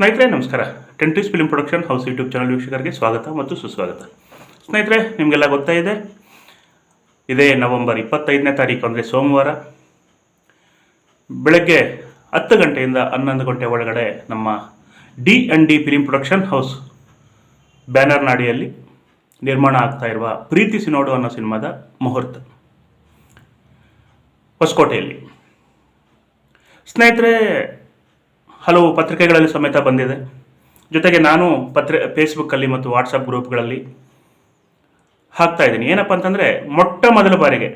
ಸ್ನೇಹಿತರೆ, ನಮಸ್ಕಾರ. ಟೆಂಟಿಸ್ film production house YouTube channel ವೀಕ್ಷಕರಿಗೆ ಸ್ವಾಗತ ಮತ್ತು ಸುಸ್ವಾಗತ. ಸ್ನೇಹಿತರೆ, ನಿಮಗೆಲ್ಲ ಗೊತ್ತಾ ಇದೆ? ಇದೇ ನವೆಂಬರ್ ಇಪ್ಪತ್ತೈದನೇ ತಾರೀಕು, ಅಂದರೆ ಸೋಮವಾರ. ಬೆಳಗ್ಗೆ ಹತ್ತು ಗಂಟೆಯಿಂದ ಹನ್ನೊಂದು ಗಂಟೆ ಒಳಗಡೆ ನಮ್ಮ D and D film production house banner ನಾಡಿಯಲ್ಲಿ ನಿರ್ಮಾಣ ಆಗ್ತಾ ಇರುವ ಪ್ರೀತಿಸಿ ನೋಡು ಅನ್ನೋ ಸಿನಿಮಾದ ಮುಹೂರ್ತ. ಹೊಸಕೋಟೆಯಲ್ಲಿ. ಸ್ನೇಹಿತರೆ ಹಲವು ಪತ್ರಿಕೆಗಳಲ್ಲಿ ಸಮೇತ ಬಂದಿದೆ. ಜೊತೆಗೆ ನಾನು ಪತ್ರ ಫೇಸ್ಬುಕ್ಕಲ್ಲಿ ಮತ್ತು ವಾಟ್ಸಪ್ ಗ್ರೂಪ್ಗಳಲ್ಲಿ ಹಾಕ್ತಾ ಇದ್ದೀನಿ. ಏನಪ್ಪ ಅಂತಂದರೆ, ಮೊಟ್ಟ ಮೊದಲ ಬಾರಿಗೆ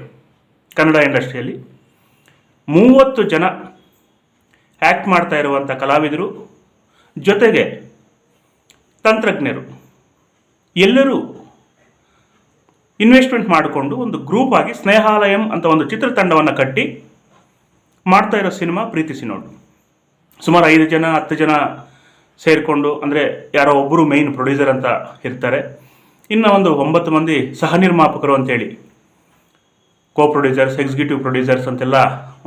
ಕನ್ನಡ ಇಂಡಸ್ಟ್ರಿಯಲ್ಲಿ ಮೂವತ್ತು ಜನ ಆ್ಯಕ್ಟ್ ಮಾಡ್ತಾ ಇರುವಂಥ ಕಲಾವಿದರು, ಜೊತೆಗೆ ತಂತ್ರಜ್ಞರು. ಎಲ್ಲರೂ ಇನ್ವೆಸ್ಟ್ಮೆಂಟ್ ಮಾಡಿಕೊಂಡು ಒಂದು ಗ್ರೂಪ್ ಆಗಿ ಸ್ನೇಹಾಲಯಂ ಅಂತ ಒಂದು ಚಿತ್ರತಂಡವನ್ನು ಕಟ್ಟಿ ಮಾಡ್ತಾ ಇರೋ ಸಿನಿಮಾ ಪ್ರೀತಿಸಿ ನೋಡು ಸುಮಾರು ಐದು ಜನ, ಹತ್ತು ಜನ ಸೇರಿಕೊಂಡು, ಅಂದರೆ ಯಾರೋ ಒಬ್ಬರು ಮೇಯ್ನ್ ಪ್ರೊಡ್ಯೂಸರ್ ಅಂತ ಇರ್ತಾರೆ. ಇನ್ನು ಒಂದು ಒಂಬತ್ತು ಮಂದಿ ಸಹ ನಿರ್ಮಾಪಕರು ಅಂತೇಳಿ ಕೋ ಪ್ರೊಡ್ಯೂಸರ್ಸ್ ಎಕ್ಸಿಕ್ಯೂಟಿವ್ ಪ್ರೊಡ್ಯೂಸರ್ಸ್ ಅಂತೆಲ್ಲ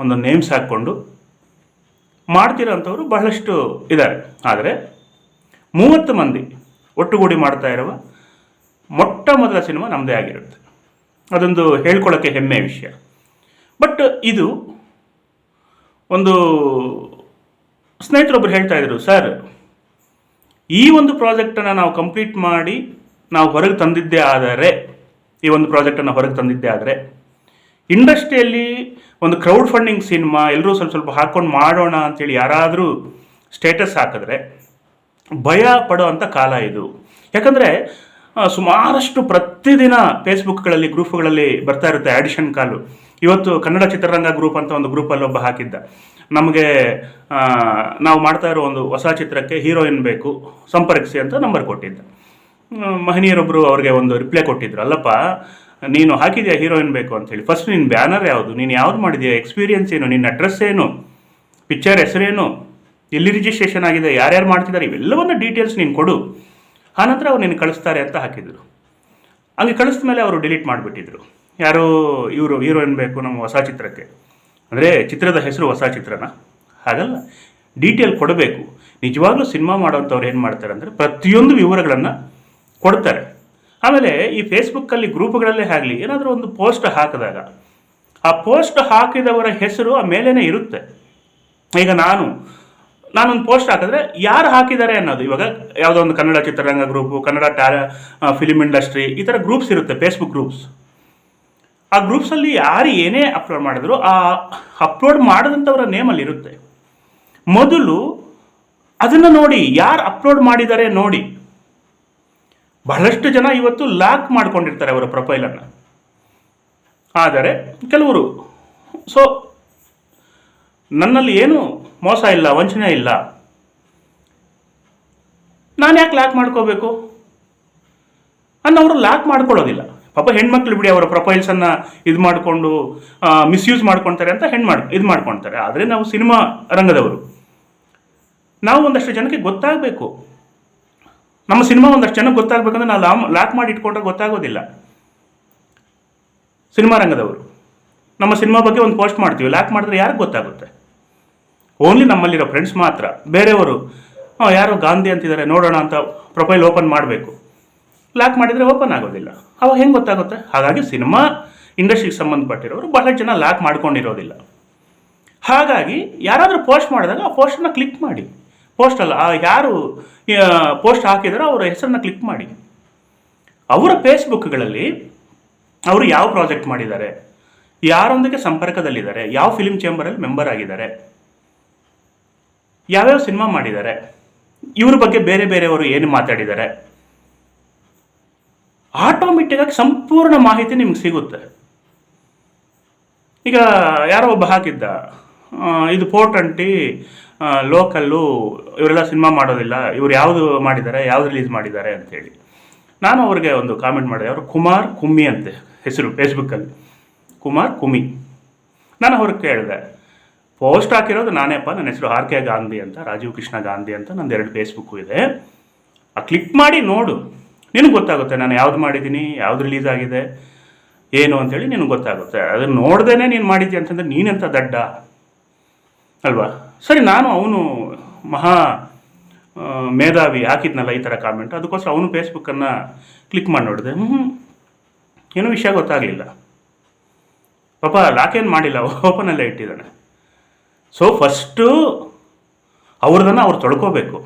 ಒಂದು ನೇಮ್ಸ್ ಹಾಕ್ಕೊಂಡು ಮಾಡ್ತಿರೋಂಥವ್ರು ಬಹಳಷ್ಟು ಇದ್ದಾರೆ. ಆದರೆ ಮೂವತ್ತು ಮಂದಿ ಒಟ್ಟುಗೂಡಿ ಮಾಡ್ತಾ ಇರುವ ಮೊಟ್ಟ ಮೊದಲ ಸಿನಿಮಾ ನಮ್ಮದೇ ಆಗಿರುತ್ತೆ. ಅದೊಂದು ಹೇಳ್ಕೊಳ್ಳೋಕ್ಕೆ ಹೆಮ್ಮೆಯ ವಿಷಯ. ಬಟ್ ಇದು ಒಂದು ಸ್ನೇಹಿತರೊಬ್ಬರು ಹೇಳ್ತಾ ಇದ್ರು, ಸರ್, ಈ ಒಂದು ಪ್ರಾಜೆಕ್ಟನ್ನು ನಾವು ಕಂಪ್ಲೀಟ್ ಮಾಡಿ ನಾವು ಹೊರಗೆ ತಂದಿದ್ದೇ ಆದರೆ, ಈ ಒಂದು ಪ್ರಾಜೆಕ್ಟನ್ನು ಹೊರಗೆ ತಂದಿದ್ದೇ ಆದರೆ, ಇಂಡಸ್ಟ್ರಿಯಲ್ಲಿ ಒಂದು ಕ್ರೌಡ್ ಫಂಡಿಂಗ್ ಸಿನಿಮಾ ಎಲ್ಲರೂ ಸ್ವಲ್ಪ ಸ್ವಲ್ಪ ಹಾಕ್ಕೊಂಡು ಮಾಡೋಣ ಅಂತೇಳಿ ಯಾರಾದರೂ ಸ್ಟೇಟಸ್ ಹಾಕಿದ್ರೆ ಭಯ ಪಡೋ ಅಂಥ ಕಾಲ ಇದು. ಯಾಕಂದರೆ ಸುಮಾರಷ್ಟು ಪ್ರತಿದಿನ ಫೇಸ್ಬುಕ್ಗಳಲ್ಲಿ, ಗ್ರೂಪ್ಗಳಲ್ಲಿ ಬರ್ತಾ ಇರುತ್ತೆ ಆಡಿಷನ್ ಕಾಲು. ಇವತ್ತು ಕನ್ನಡ ಚಿತ್ರರಂಗ ಗ್ರೂಪ್ ಅಂತ ಒಂದು ಗ್ರೂಪಲ್ಲಿ ಒಬ್ಬ ಹಾಕಿದ್ದ. ನಮಗೆ ನಾವು ಮಾಡ್ತಾ ಇರೋ ಒಂದು ಹೊಸ ಚಿತ್ರಕ್ಕೆ ಹೀರೋಯಿನ್ ಬೇಕು, ಸಂಪರ್ಕಿಸಿ ಅಂತ ನಂಬರ್ ಕೊಟ್ಟಿದ್ದ. ಮಹನೀಯರೊಬ್ಬರು ಅವ್ರಿಗೆ ಒಂದು ರಿಪ್ಲೈ ಕೊಟ್ಟಿದ್ರು. ಅಲ್ಲಪ್ಪ, ನೀನು ಹಾಕಿದ್ಯಾ ಹೀರೋಯಿನ್ ಬೇಕು ಅಂತೇಳಿ. ಫಸ್ಟ್ ನಿನ್ನ ಬ್ಯಾನರ್ ಯಾವುದು? ನೀನು ಯಾವ್ದು ಮಾಡಿದ್ಯಾ? ಎಕ್ಸ್ಪೀರಿಯನ್ಸ್ ಏನು? ನಿನ್ನ ಅಡ್ರೆಸ್ ಏನು? ಪಿಕ್ಚರ್ ಹೆಸರೇನು? ಎಲ್ಲಿ ರಿಜಿಸ್ಟ್ರೇಷನ್ ಆಗಿದೆ? ಯಾರ್ಯಾರು ಮಾಡ್ತಿದ್ದಾರೆ? ಇವೆಲ್ಲವನ್ನ ಡೀಟೇಲ್ಸ್ ನೀನು ಕೊಡು. ಆನಂತರ ಅವ್ರು ನಿನ್ನ ಕಳಿಸ್ತಾರೆ ಅಂತ ಹಾಕಿದ್ರು. ಹಂಗೆ ಕಳಿಸಿದ ಮೇಲೆ ಅವರು ಡಿಲೀಟ್ ಮಾಡಿಬಿಟ್ಟಿದ್ರು. ಯಾರು ಇವರು ಹೀರೋಯಿನ್ ಬೇಕು ನಮ್ಮ ಹೊಸ ಚಿತ್ರಕ್ಕೆ. ಅಂದರೆ ಚಿತ್ರದ ಹೆಸರು ಹೊಸ ಚಿತ್ರನ. ಹಾಗಲ್ಲ. ಡೀಟೇಲ್ ಕೊಡಬೇಕು. ನಿಜವಾಗ್ಲೂ ಸಿನಿಮಾ ಮಾಡೋಂಥವ್ರು ಏನು ಮಾಡ್ತಾರೆ ಅಂದರೆ ಪ್ರತಿಯೊಂದು ವಿವರಗಳನ್ನು ಕೊಡ್ತಾರೆ. ಆಮೇಲೆ ಈ ಫೇಸ್ಬುಕ್ಕಲ್ಲಿ ಗ್ರೂಪ್ಗಳಲ್ಲೇ ಆಗಲಿ, ಏನಾದರೂ ಒಂದು ಪೋಸ್ಟ್ ಹಾಕಿದಾಗ, ಆ ಪೋಸ್ಟ್ ಹಾಕಿದವರ ಹೆಸರು ಆ ಮೇಲೇ ಇರುತ್ತೆ. ಈಗ ನಾನು ನಾನೊಂದು ಪೋಸ್ಟ್ ಹಾಕಿದ್ರೆ ಯಾರು ಹಾಕಿದ್ದಾರೆ ಅನ್ನೋದು. ಇವಾಗ ಯಾವುದೋ ಒಂದು ಕನ್ನಡ ಚಿತ್ರರಂಗ ಗ್ರೂಪು ಕನ್ನಡ ಟ್ಯಾ ಫಿಲಿಮ್ ಇಂಡಸ್ಟ್ರಿ ಈ ಥರ ಗ್ರೂಪ್ಸ್ ಇರುತ್ತೆ ಫೇಸ್ಬುಕ್ ಗ್ರೂಪ್ಸ್ ಆ ಗ್ರೂಪ್ಸಲ್ಲಿ ಯಾರು ಏನೇ ಅಪ್ಲೋಡ್ ಮಾಡಿದ್ರು, ಆ ಅಪ್ಲೋಡ್ ಮಾಡಿದಂಥವರ ನೇಮಲ್ಲಿ ಇರುತ್ತೆ. ಮೊದಲು ಅದನ್ನು ನೋಡಿ, ಯಾರು ಅಪ್ಲೋಡ್ ಮಾಡಿದ್ದಾರೆ ನೋಡಿ. ಬಹಳಷ್ಟು ಜನ ಇವತ್ತು ಲಾಕ್ ಮಾಡ್ಕೊಂಡಿರ್ತಾರೆ ಅವರ ಪ್ರೊಫೈಲನ್ನು ಆದರೆ ಕೆಲವರು ಸೊ ನನ್ನಲ್ಲಿ ಏನು ಮೋಸ ಇಲ್ಲ, ವಂಚನೆ ಇಲ್ಲ? ನಾನು ಯಾಕೆ ಲಾಕ್ ಮಾಡ್ಕೋಬೇಕು? ಅನ್ನೋರು ಲಾಕ್ ಮಾಡ್ಕೊಳ್ಳೋದಿಲ್ಲ. ಪಾಪ ಹೆಣ್ಮಕ್ಳು ಬಿಡಿ ಅವರ ಪ್ರೊಫೈಲ್ಸನ್ನು ಇದು ಮಾಡಿಕೊಂಡು ಮಿಸ್ಯೂಸ್ ಮಾಡ್ಕೊಳ್ತಾರೆ ಅಂತ ಹೆಣ್ಣು ಮಾಡ್, ಇದು ಮಾಡ್ಕೊತಾರೆ. ಆದರೆ ನಾವು ಸಿನಿಮಾ ರಂಗದವರು. ನಾವು ಒಂದಷ್ಟು ಜನಕ್ಕೆ ಗೊತ್ತಾಗಬೇಕು. ನಮ್ಮ ಸಿನಿಮಾ ಒಂದಷ್ಟು ಜನಕ್ಕೆ ಗೊತ್ತಾಗಬೇಕಂದ್ರೆ ನಾವು ಲಾಮ್, ಲಾಕ್ ಮಾಡಿ ಇಟ್ಕೊಂಡ್ರೆ ಗೊತ್ತಾಗೋದಿಲ್ಲ. ಸಿನಿಮಾ ರಂಗದವರು. ನಮ್ಮ ಸಿನಿಮಾ ಬಗ್ಗೆ ಒಂದು ಪೋಸ್ಟ್ ಮಾಡ್ತೀವಿ. ಲಾಕ್ ಮಾಡಿದ್ರೆ ಯಾರಿಗೆ ಗೊತ್ತಾಗುತ್ತೆ? ಓನ್ಲಿ ನಮ್ಮಲ್ಲಿರೋ ಫ್ರೆಂಡ್ಸ್ ಮಾತ್ರ. ಬೇರೆಯವರು ಯಾರು ಗಾಂಧಿ ಅಂತಿದ್ದಾರೆ, ನೋಡೋಣ ಅಂತ ಪ್ರೊಫೈಲ್ ಓಪನ್ ಮಾಡಬೇಕು. ಲಾಕ್ ಮಾಡಿದರೆ ಓಪನ್ ಆಗೋದಿಲ್ಲ. ಅವಾಗ ಹೆಂಗೆ ಗೊತ್ತಾಗುತ್ತೆ? ಹಾಗಾಗಿ ಸಿನಿಮಾ ಇಂಡಸ್ಟ್ರಿಗೆ ಸಂಬಂಧಪಟ್ಟಿರೋರು ಬಹಳ ಜನ ಲಾಕ್ ಮಾಡ್ಕೊಂಡಿರೋದಿಲ್ಲ. ಹಾಗಾಗಿ ಯಾರಾದರೂ ಪೋಸ್ಟ್ ಮಾಡಿದಾಗ ಆ ಪೋಸ್ಟನ್ನು ಕ್ಲಿಕ್ ಮಾಡಿ. ಪೋಸ್ಟ್ ಅಲ್ಲ, ಆ ಯಾರು ಪೋಸ್ಟ್ ಹಾಕಿದಾರೋ ಅವರ ಹೆಸರನ್ನ ಕ್ಲಿಕ್ ಮಾಡಿ. ಅವರ ಫೇಸ್ಬುಕ್ಗಳಲ್ಲಿ ಅವರು ಯಾವ ಪ್ರಾಜೆಕ್ಟ್ ಮಾಡಿದ್ದಾರೆ, ಯಾರೊಂದಿಗೆ ಸಂಪರ್ಕದಲ್ಲಿದ್ದಾರೆ, ಯಾವ ಫಿಲ್ಮ್ ಚೇಂಬರಲ್ಲಿ ಮೆಂಬರ್ ಆಗಿದ್ದಾರೆ ಯಾವ್ಯಾವ ಸಿನಿಮಾ ಮಾಡಿದ್ದಾರೆ? ಇವ್ರ ಬಗ್ಗೆ ಬೇರೆ ಬೇರೆಯವರು ಏನು ಮಾತಾಡಿದ್ದಾರೆ? ಆಟೋಮೆಟಿಕ್ಕಾಗಿ ಸಂಪೂರ್ಣ ಮಾಹಿತಿ ನಿಮ್ಗೆ ಸಿಗುತ್ತೆ. ಈಗ ಯಾರೋ ಒಬ್ಬ ಹಾಕಿದ್ದ ಇದು ಫೋರ್ ಟ್ವೆಂಟಿ ಲೋಕಲ್ಲು ಇವರೆಲ್ಲ ಸಿನಿಮಾ ಮಾಡೋದಿಲ್ಲ, ಇವ್ರು ಯಾವುದು ಮಾಡಿದ್ದಾರೆ, ಯಾವ್ದು ರಿಲೀಸ್ ಮಾಡಿದ್ದಾರೆ ಅಂತೇಳಿ ನಾನು ಅವ್ರಿಗೆ ಒಂದು ಕಾಮೆಂಟ್ ಮಾಡಿದೆ, ಅವರು ಕುಮಾರ್ ಕುಮ್ಮಿ ಅಂತೆ, ಹೆಸರು ಫೇಸ್ಬುಕ್ಕಲ್ಲಿ ಕುಮಾರ್ ಕುಮ್ಮಿ. ನಾನು ಅವ್ರಿಗೆ ಕೇಳಿದೆ ಪೋಸ್ಟ್ ಹಾಕಿರೋದು ನಾನೇಪ್ಪ ನನ್ನ ಹೆಸರು ಆರ್ ಕೆ ಗಾಂಧಿ ಅಂತ, ರಾಜೀವ್ ಕೃಷ್ಣ ಗಾಂಧಿ ಅಂತ ನಂದು ಎರಡು ಫೇಸ್ಬುಕ್ಕು ಇದೆ. ಆ ಕ್ಲಿಕ್ ಮಾಡಿ ನೋಡು. ನಿನಗೆ ಗೊತ್ತಾಗುತ್ತೆ ನಾನು ಯಾವ್ದು ಮಾಡಿದ್ದೀನಿ, ಯಾವ್ದು ರಿಲೀಸ್ ಆಗಿದೆ, ಏನು ಅಂತೇಳಿ ನಿನಗೆ ಗೊತ್ತಾಗುತ್ತೆ. ಅದನ್ನು ನೋಡ್ದೇ ನೀನು ಮಾಡಿದ್ದಿ ಅಂತಂದ್ರೆ ನೀನೆಂತ ದಡ್ಡ? ಅಲ್ವಾ? ಸರಿ, ನಾನು ಅವನು ಮಹಾ ಮೇಧಾವಿ ಹಾಕಿದ್ನಲ್ಲ ಈ ಥರ ಕಾಮೆಂಟ್ ಅದಕ್ಕೋಸ್ಕರ ಅವನು ಫೇಸ್ಬುಕ್ಕನ್ನು ಕ್ಲಿಕ್ ಮಾಡಿ ನೋಡಿದೆ. ಹ್ಞೂ ಏನೂ ವಿಷಯ ಗೊತ್ತಾಗಲಿಲ್ಲ. ಪಾಪ ಲಾಕೇನು ಮಾಡಿಲ್ಲ. ಓಪನಲ್ಲೇ ಇಟ್ಟಿದ್ದಾನೆ. ಸೊ ಫಸ್ಟು ಅವ್ರದನ್ನು ಅವ್ರು ತೊಳ್ಕೋಬೇಕು.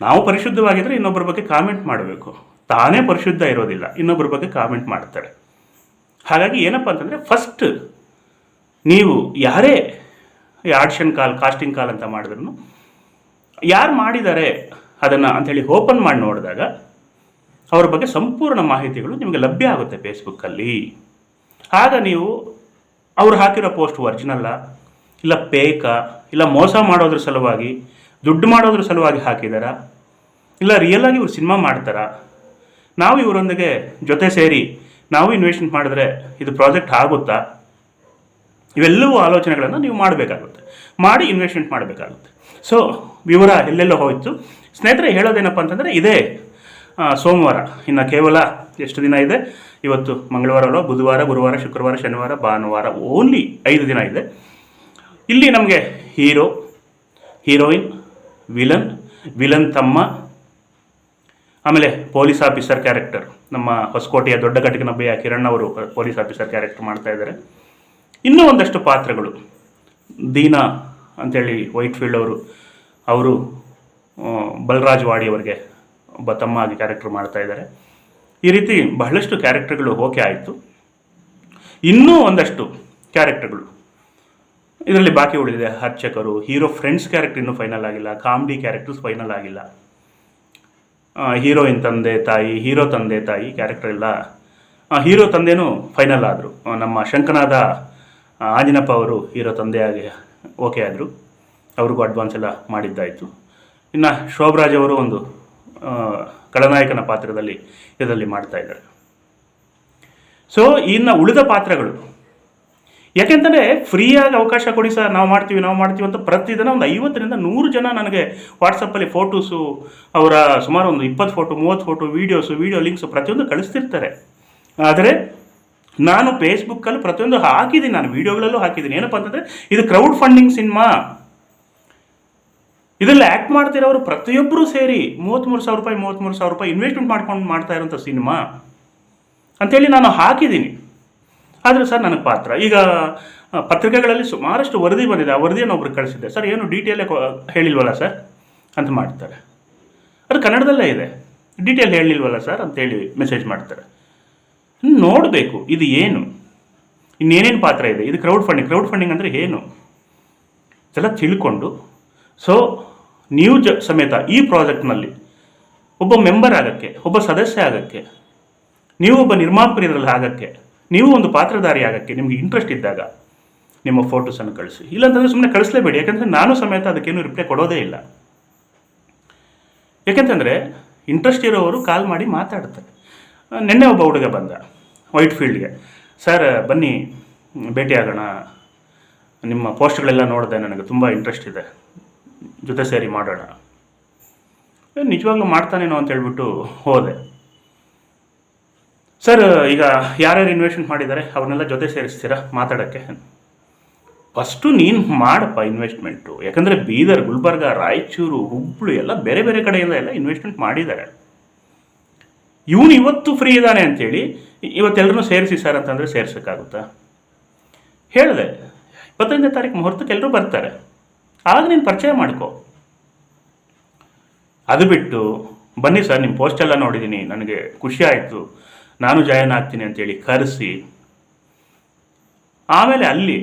ನಾವು ಪರಿಶುದ್ಧವಾಗಿದ್ದರೆ ಇನ್ನೊಬ್ಬರ ಬಗ್ಗೆ ಕಾಮೆಂಟ್ ಮಾಡಬೇಕು. ತಾನೇ ಪರಿಶುದ್ಧ ಇರೋದಿಲ್ಲ ಇನ್ನೊಬ್ಬರ ಬಗ್ಗೆ ಕಾಮೆಂಟ್ ಮಾಡ್ತಾರೆ. ಹಾಗಾಗಿ ಏನಪ್ಪ ಅಂತಂದರೆ ಫಸ್ಟ್ ನೀವು ಯಾರೇ ಆಡ್ಷನ್ ಕಾಲ್ ಕಾಸ್ಟಿಂಗ್ ಕಾಲ್ ಅಂತ ಮಾಡಿದ್ರು ಯಾರು ಮಾಡಿದ್ದಾರೆ ಅದನ್ನು ಅಂಥೇಳಿ ಓಪನ್ ಮಾಡಿ ನೋಡಿದಾಗ, ಅವ್ರ ಬಗ್ಗೆ ಸಂಪೂರ್ಣ ಮಾಹಿತಿಗಳು ನಿಮಗೆ ಲಭ್ಯ ಆಗುತ್ತೆ ಫೇಸ್ಬುಕ್ಕಲ್ಲಿ ಆಗ ನೀವು ಅವ್ರು ಹಾಕಿರೋ ಪೋಸ್ಟ್ ಒರಿಜಿನಲ್ಲ ಇಲ್ಲ ಪೇಕಾ ಇಲ್ಲ ಮೋಸ ಮಾಡೋದ್ರ ಸಲುವಾಗಿ, ದುಡ್ಡು ಮಾಡೋದ್ರ ಸಲುವಾಗಿ ಹಾಕಿದಾರಾ? ಇಲ್ಲ ರಿಯಲ್ ಆಗಿ ಇವ್ರು ಸಿನಿಮಾ ಮಾಡ್ತಾರಾ? ನಾವು ಇವರೊಂದಿಗೆ ಜೊತೆ ಸೇರಿ ನಾವು ಇನ್ವೆಸ್ಟ್ಮೆಂಟ್ ಮಾಡಿದ್ರೆ ಇದು ಪ್ರಾಜೆಕ್ಟ್ ಆಗುತ್ತಾ? ಇವೆಲ್ಲವೂ ಆಲೋಚನೆಗಳನ್ನು ನೀವು ಮಾಡಬೇಕಾಗುತ್ತೆ. ಮಾಡಿ ಇನ್ವೆಸ್ಟ್ಮೆಂಟ್ ಮಾಡಬೇಕಾಗುತ್ತೆ. ಸೊ ವಿವರ ಎಲ್ಲೆಲ್ಲೋ ಹೋಯಿತು. ಸ್ನೇಹಿತರೆ, ಹೇಳೋದೇನಪ್ಪ ಅಂತಂದರೆ ಇದೇ. ಸೋಮವಾರ, ಇನ್ನು ಕೇವಲ ಎಷ್ಟು ದಿನ ಇದೆ? ಇವತ್ತು ಮಂಗಳವಾರ ಬುಧವಾರ, ಗುರುವಾರ, ಶುಕ್ರವಾರ, ಶನಿವಾರ, ಭಾನುವಾರ, ಓನ್ಲಿ ಐದು ದಿನ ಇದೆ. ಇಲ್ಲಿ ನಮಗೆ ಹೀರೋ, ಹೀರೋಯಿನ್, ವಿಲನ್ ವಿಲನ್ ತಮ್ಮ, ಆಮೇಲೆ ಪೊಲೀಸ್ ಆಫೀಸರ್ ಕ್ಯಾರೆಕ್ಟರ್. ನಮ್ಮ ಹೊಸಕೋಟೆಯ ದೊಡ್ಡ ಘಟಕನಬ್ಬೆಯ ಕಿರಣ್ ಅವರು ಪೊಲೀಸ್ ಆಫೀಸರ್ ಕ್ಯಾರೆಕ್ಟರ್ ಮಾಡ್ತಾ ಇದ್ದಾರೆ. ಇನ್ನೂ ಒಂದಷ್ಟು ಪಾತ್ರಗಳು. ದೀನಾ ಅಂತೇಳಿ ವೈಟ್ ಫೀಲ್ಡ್ ಅವರು ಅವರು ಬಲರಾಜ್ ವಾಡಿ ಅವರಿಗೆ ತಮ್ಮ ಆಗಿ ಕ್ಯಾರೆಕ್ಟರ್ ಮಾಡ್ತಾ ಇದ್ದಾರೆ. ಈ ರೀತಿ ಬಹಳಷ್ಟು ಕ್ಯಾರೆಕ್ಟರ್ಗಳು ಓಕೆ ಆಯಿತು. ಇನ್ನೂ ಒಂದಷ್ಟು ಕ್ಯಾರೆಕ್ಟರ್ಗಳು ಇದರಲ್ಲಿ ಬಾಕಿ ಉಳಿದಿದೆ ಅರ್ಚಕರು ಹೀರೋ ಫ್ರೆಂಡ್ಸ್ ಕ್ಯಾರೆಕ್ಟರ್ ಇನ್ನೂ ಫೈನಲ್ ಆಗಿಲ್ಲ ಕಾಮಿಡಿ ಕ್ಯಾರೆಕ್ಟರ್ಸ್ ಫೈನಲ್ ಆಗಿಲ್ಲ. ಹೀರೋಯಿನ್ ತಂದೆ, ತಾಯಿ ಹೀರೋ ತಂದೆ, ತಾಯಿ ಕ್ಯಾರೆಕ್ಟರ್ ಎಲ್ಲ ಹೀರೋ ತಂದೆನೂ ಫೈನಲ್ ಆದರು. ನಮ್ಮ ಶಂಕನಾದ ಆಂಜಿನಪ್ಪ ಅವರು ಹೀರೋ ತಂದೆಯಾಗಿ ಓಕೆ ಆದರು. ಅವ್ರಿಗೂ ಅಡ್ವಾನ್ಸ್ ಎಲ್ಲ ಮಾಡಿದ್ದಾಯಿತು. ಇನ್ನು ಶೋಭರಾಜ್ ಅವರು ಒಂದು ಖಳನಾಯಕನ ಪಾತ್ರದಲ್ಲಿ ಇದರಲ್ಲಿ ಮಾಡ್ತಾ ಇದ್ದಾರೆ. ಸೊ ಇನ್ನು ಉಳಿದ ಪಾತ್ರಗಳು. ಯಾಕೆಂತಂದರೆ ಫ್ರೀಯಾಗಿ ಅವಕಾಶ ಕೊಡಿ ಸರ್, ನಾವು ಮಾಡ್ತೀವಿ ನಾವು ಮಾಡ್ತೀವಿ ಅಂತ ಪ್ರತಿದಿನ ಒಂದು ಐವತ್ತರಿಂದ ನೂರು ಜನ ನನಗೆ ವಾಟ್ಸಪ್ಪಲ್ಲಿ ಫೋಟೋಸು ಅವರ ಸುಮಾರು ಒಂದು ಇಪ್ಪತ್ತು ಫೋಟೋ ಮೂವತ್ತು ಫೋಟೋ ವೀಡಿಯೋಸು ವೀಡಿಯೋ ಲಿಂಕ್ಸು ಪ್ರತಿಯೊಂದು ಕಳಿಸ್ತಿರ್ತಾರೆ. ಆದರೆ, ನಾನು ಫೇಸ್ಬುಕ್ಕಲ್ಲಿ ಪ್ರತಿಯೊಂದು ಹಾಕಿದ್ದೀನಿ, ನಾನು ವೀಡಿಯೋಗಳಲ್ಲೂ ಹಾಕಿದ್ದೀನಿ. ಏನಪ್ಪ ಅಂತಂದರೆ, ಇದು ಕ್ರೌಡ್ ಫಂಡಿಂಗ್ ಸಿನಿಮಾ ಇದರಲ್ಲಿ ಆ್ಯಕ್ಟ್ ಮಾಡ್ತಿರೋರು ಪ್ರತಿಯೊಬ್ಬರೂ ಸೇರಿ ಮೂವತ್ತ್ಮೂರು ಸಾವಿರ ರೂಪಾಯಿ ಮೂವತ್ತ್ಮೂರು ಸಾವಿರ ರೂಪಾಯಿ ಇನ್ವೆಸ್ಟ್ಮೆಂಟ್ ಮಾಡ್ಕೊಂಡು ಮಾಡ್ತಾ ಇರೋಂಥ ಸಿನಿಮಾ ಅಂಥೇಳಿ ನಾನು ಹಾಕಿದ್ದೀನಿ. ಆದರೆ ಸರ್ ನನಗೆ ಪಾತ್ರ. ಈಗ ಪತ್ರಿಕೆಗಳಲ್ಲಿ ಸುಮಾರಷ್ಟು ವರದಿ ಬಂದಿದೆ. ಆ ವರದಿಯನ್ನು ಒಬ್ರು ಕಳಿಸಿದ್ದೆ ಸರ್, ಏನು ಡೀಟೇಲೇ ಹೇಳಿಲ್ವಲ್ಲ ಸರ್? ಅಂತ ಮಾಡ್ತಾರೆ. ಅದು ಕನ್ನಡದಲ್ಲೇ ಇದೆ. ಡೀಟೇಲ್ ಹೇಳಿಲ್ವಲ್ಲ ಸರ್? ಅಂತೇಳಿ ಮೆಸೇಜ್ ಮಾಡ್ತಾರೆ. ನೋಡಬೇಕು, ಇದು ಏನು? ಇನ್ನೇನೇನು ಪಾತ್ರ ಇದೆ? ಇದು ಕ್ರೌಡ್ ಫಂಡಿಂಗ್ ಕ್ರೌಡ್ ಫಂಡಿಂಗ್ ಅಂದರೆ ಏನು? ಇದೆಲ್ಲ ತಿಳ್ಕೊಂಡು ಸೊ ನೀವು ಜ ಸಮೇತ ಈ ಪ್ರಾಜೆಕ್ಟ್ನಲ್ಲಿ ಒಬ್ಬ ಮೆಂಬರ್ ಆಗೋಕ್ಕೆ, ಒಬ್ಬ ಸದಸ್ಯ ಆಗೋಕ್ಕೆ, ನೀವು ಒಬ್ಬ ನಿರ್ಮಾಪಕರಲ್ಲಿ ಆಗೋಕ್ಕೆ, ನೀವು ಒಂದು ಪಾತ್ರಧಾರಿ ಆಗೋಕ್ಕೆ ನಿಮಗೆ ಇಂಟ್ರೆಸ್ಟ್ ಇದ್ದಾಗ ನಿಮ್ಮ ಫೋಟೋಸನ್ನು ಕಳಿಸಿ. ಇಲ್ಲಾಂತಂದರೆ ಸುಮ್ಮನೆ ಕಳಿಸಲೇಬೇಡಿ, ಯಾಕಂದರೆ ನಾನು ಸಮೇತ ಅದಕ್ಕೇನು ರಿಪ್ಲೈ ಕೊಡೋದೇ ಇಲ್ಲ. ಯಾಕೆಂತಂದರೆ ಇಂಟ್ರೆಸ್ಟ್ ಇರೋವರು ಕಾಲ್ ಮಾಡಿ ಮಾತಾಡ್ತಾರೆ. ನಿನ್ನೆ ಒಬ್ಬ ಹುಡುಗ ಬಂದ ವೈಟ್ ಫೀಲ್ಡ್ಗೆ ಸರ್ ಬನ್ನಿ ಭೇಟಿ ಭೇಟಿಯಾಗೋಣ. ನಿಮ್ಮ ಪೋಸ್ಟ್ಗಳೆಲ್ಲ ನೋಡಿದೆ, ನನಗೆ ತುಂಬ ಇಂಟ್ರೆಸ್ಟ್ ಇದೆ. ಜೊತೆ ಸೇರಿ ಮಾಡೋಣ. ನಿಜವಾಗ್ಲೂ ಮಾಡ್ತಾನೇನೋ ಅಂತ ಹೇಳ್ಬಿಟ್ಟು ಹೋದೆ. ಸರ್, ಈಗ ಯಾರ್ಯಾರು ಇನ್ವೆಸ್ಟ್ಮೆಂಟ್ ಮಾಡಿದ್ದಾರೆ, ಅವ್ರನ್ನೆಲ್ಲ ಜೊತೆ ಸೇರಿಸ್ತೀರಾ ಮಾತಾಡೋಕ್ಕೆ? ಫಸ್ಟು ನೀನು ಮಾಡಪ್ಪ ಇನ್ವೆಸ್ಟ್ಮೆಂಟು ಯಾಕಂದರೆ ಬೀದರ್, ಗುಲ್ಬರ್ಗ, ರಾಯಚೂರು ಹುಬ್ಬಳ್ಳಿ ಎಲ್ಲ ಬೇರೆ ಬೇರೆ ಕಡೆಯಿಂದ ಎಲ್ಲ ಇನ್ವೆಸ್ಟ್ಮೆಂಟ್ ಮಾಡಿದ್ದಾರೆ. ಇವನು ಇವತ್ತು ಫ್ರೀ ಇದ್ದಾನೆ ಅಂತೇಳಿ ಇವತ್ತೆಲ್ಲರೂ ಸೇರಿಸಿ ಸರ್ ಅಂತಂದರೆ ಸೇರ್ಸೋಕ್ಕಾಗುತ್ತಾ? ಹೇಳಿದೆ. ಇಪ್ಪತ್ತೈದನೇ ತಾರೀಕು ಮುಹೂರ್ತಕ್ಕೆ ಎಲ್ಲರೂ ಬರ್ತಾರೆ. ಆಗ ನೀನು ಪರಿಚಯ ಮಾಡ್ಕೊ. ಅದು ಬಿಟ್ಟು, ಬನ್ನಿ ಸರ್ ನಿಮ್ಮ ಪೋಸ್ಟೆಲ್ಲ ನೋಡಿದ್ದೀನಿ ನನಗೆ ಖುಷಿ ಆಯಿತು. ನಾನು ಜಾಯಿನ್ ಆಗ್ತೀನಿ ಅಂತೇಳಿ ಕರೆಸಿ. ಆಮೇಲೆ ಅಲ್ಲಿ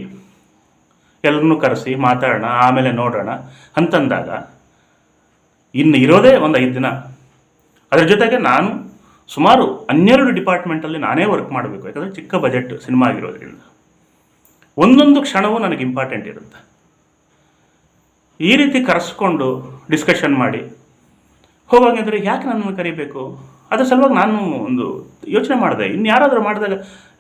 ಎಲ್ಲರನ್ನೂ ಕರೆಸಿ ಮಾತಾಡೋಣ, ಆಮೇಲೆ ನೋಡೋಣ ಅಂತಂದಾಗ, ಇನ್ನು ಇರೋದೇ ಒಂದು ಐದು ದಿನ. ಅದರ ಜೊತೆಗೆ ನಾನು ಸುಮಾರು ಹನ್ನೆರಡು ಡಿಪಾರ್ಟ್ಮೆಂಟಲ್ಲಿ ನಾನೇ ವರ್ಕ್ ಮಾಡಬೇಕು, ಯಾಕಂದರೆ ಚಿಕ್ಕ ಬಜೆಟ್ ಸಿನಿಮಾ ಆಗಿರೋದ್ರಿಂದ. ಒಂದೊಂದು ಕ್ಷಣವೂ ನನಗೆ ಇಂಪಾರ್ಟೆಂಟ್ ಇರುತ್ತೆ. ಈ ರೀತಿ ಕರೆಸ್ಕೊಂಡು ಡಿಸ್ಕಷನ್ ಮಾಡಿ. ಹೋಗಾಗಿದ್ರೆ ಯಾಕೆ ನನ್ನನ್ನು ಕರಿಬೇಕು? ಅದ್ರ ಸಲುವಾಗಿ ನಾನು ಒಂದು ಯೋಚನೆ ಮಾಡಿದೆ. ಇನ್ನು ಯಾರಾದರೂ ಮಾಡಿದಾಗ,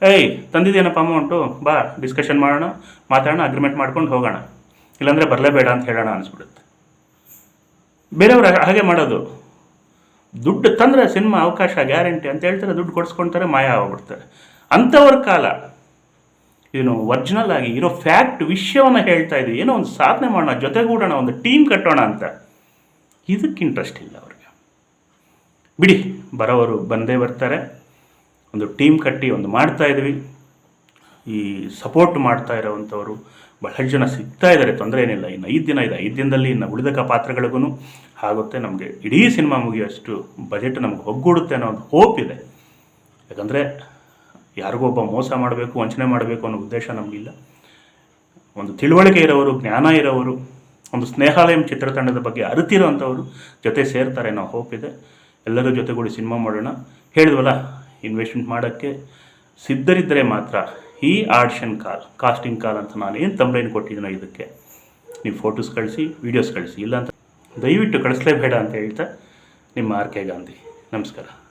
ಏಯ್, ತಂದಿದ್ದೇನಪ್ಪ ಅಮೌಂಟು ಬಾ ಡಿಸ್ಕಷನ್ ಮಾಡೋಣ, ಮಾತಾಡೋಣ ಅಗ್ರಿಮೆಂಟ್ ಮಾಡ್ಕೊಂಡು ಹೋಗೋಣ. ಇಲ್ಲಾಂದರೆ ಬರಲೇಬೇಡ ಅಂತ ಹೇಳೋಣ ಅನಿಸ್ಬಿಡುತ್ತೆ. ಬೇರೆಯವ್ರು ಹಾಗೆ ಮಾಡೋದು. ದುಡ್ಡು ತಂದರೆ ಸಿನಿಮಾ ಅವಕಾಶ, ಗ್ಯಾರಂಟಿ ಅಂತ ಹೇಳ್ತಾರೆ, ದುಡ್ಡು ಕೊಡಿಸ್ಕೊಳ್ತಾರೆ ಮಾಯ ಆಗ್ಬಿಡ್ತಾರೆ. ಅಂಥವ್ರ ಕಾಲ. ಏನು ಒರಿಜಿನಲ್ ಆಗಿ ಇರೋ ಫ್ಯಾಕ್ಟ್ ವಿಷಯವನ್ನು ಹೇಳ್ತಾ ಇದ್ದೀವಿ. ಏನೋ ಒಂದು ಸಾಧನೆ ಮಾಡೋಣ, ಜೊತೆಗೂಡೋಣ, ಒಂದು ಟೀಮ್ ಕಟ್ಟೋಣ ಅಂತ. ಇದಕ್ಕೆ ಇಂಟ್ರೆಸ್ಟ್ ಇಲ್ಲ ಅವ್ರಿಗೆ. ಬಿಡಿ, ಬರೋವರು ಬಂದೇ ಬರ್ತಾರೆ. ಒಂದು ಟೀಮ್ ಕಟ್ಟಿ, ಒಂದು ಮಾಡ್ತಾ ಇದ್ವಿ. ಈ ಸಪೋರ್ಟ್ ಮಾಡ್ತಾ ಇರೋವಂಥವ್ರು ಬಹಳ ಜನ ಸಿಗ್ತಾ ಇದ್ದಾರೆ. ತೊಂದರೆ ಏನಿಲ್ಲ. ಇನ್ನು ಐದು ದಿನ ಇದೆ. ಐದು ದಿನದಲ್ಲಿ ಇನ್ನು ಉಳಿದ ಪಾತ್ರಗಳಿಗೂ ಆಗುತ್ತೆ. ನಮಗೆ ಇಡೀ ಸಿನಿಮಾ ಮುಗಿಯೋಷ್ಟು ಬಜೆಟ್ ನಮ್ಗೆ ಒಗ್ಗೂಡುತ್ತೆ ಅನ್ನೋ ಒಂದು ಹೋಪ್ ಇದೆ. ಯಾಕಂದರೆ ಯಾರಿಗೋ ಒಬ್ಬ ಮೋಸ ಮಾಡಬೇಕು, ವಂಚನೆ ಮಾಡಬೇಕು ಅನ್ನೋ ಉದ್ದೇಶ ನಮಗಿಲ್ಲ. ಒಂದು ತಿಳುವಳಿಕೆ ಇರೋರು, ಜ್ಞಾನ ಇರೋರು, ಒಂದು ಸ್ನೇಹಾಲಯಂ ಚಿತ್ರತಂಡದ ಬಗ್ಗೆ ಅರಿತಿರೋ ಅಂಥವರು ಜೊತೆ ಸೇರ್ತಾರೆ ಅನ್ನೋ ಹೋಪ್ ಇದೆ. ಎಲ್ಲರ ಜೊತೆಗೂಡಿ ಸಿನಿಮಾ ಮಾಡೋಣ. ಹೇಳಿದ್ವಲ್ಲ ಇನ್ವೆಸ್ಟ್ಮೆಂಟ್ ಮಾಡೋಕ್ಕೆ ಸಿದ್ಧರಿದ್ದರೆ ಮಾತ್ರ ಈ ಆಡಿಷನ್ ಕಾಲ್ ಕಾಸ್ಟಿಂಗ್ ಕಾಲ್ ಅಂತ ನಾನು ಏನು ತಂಬ್ಲೈನ್ ಕೊಟ್ಟಿದ್ದೀನೋ ಇದಕ್ಕೆ. ನೀವು ಫೋಟೋಸ್ ಕಳಿಸಿ ವೀಡಿಯೋಸ್ ಕಳಿಸಿ ಇಲ್ಲ ಅಂತ ದಯವಿಟ್ಟು ಕಳಿಸ್ಲೇಬೇಡ ಅಂತ ಹೇಳ್ತಾ ನಿಮ್ಮ ಆರ್ ಕೆ ಗಾಂಧಿ. ನಮಸ್ಕಾರ.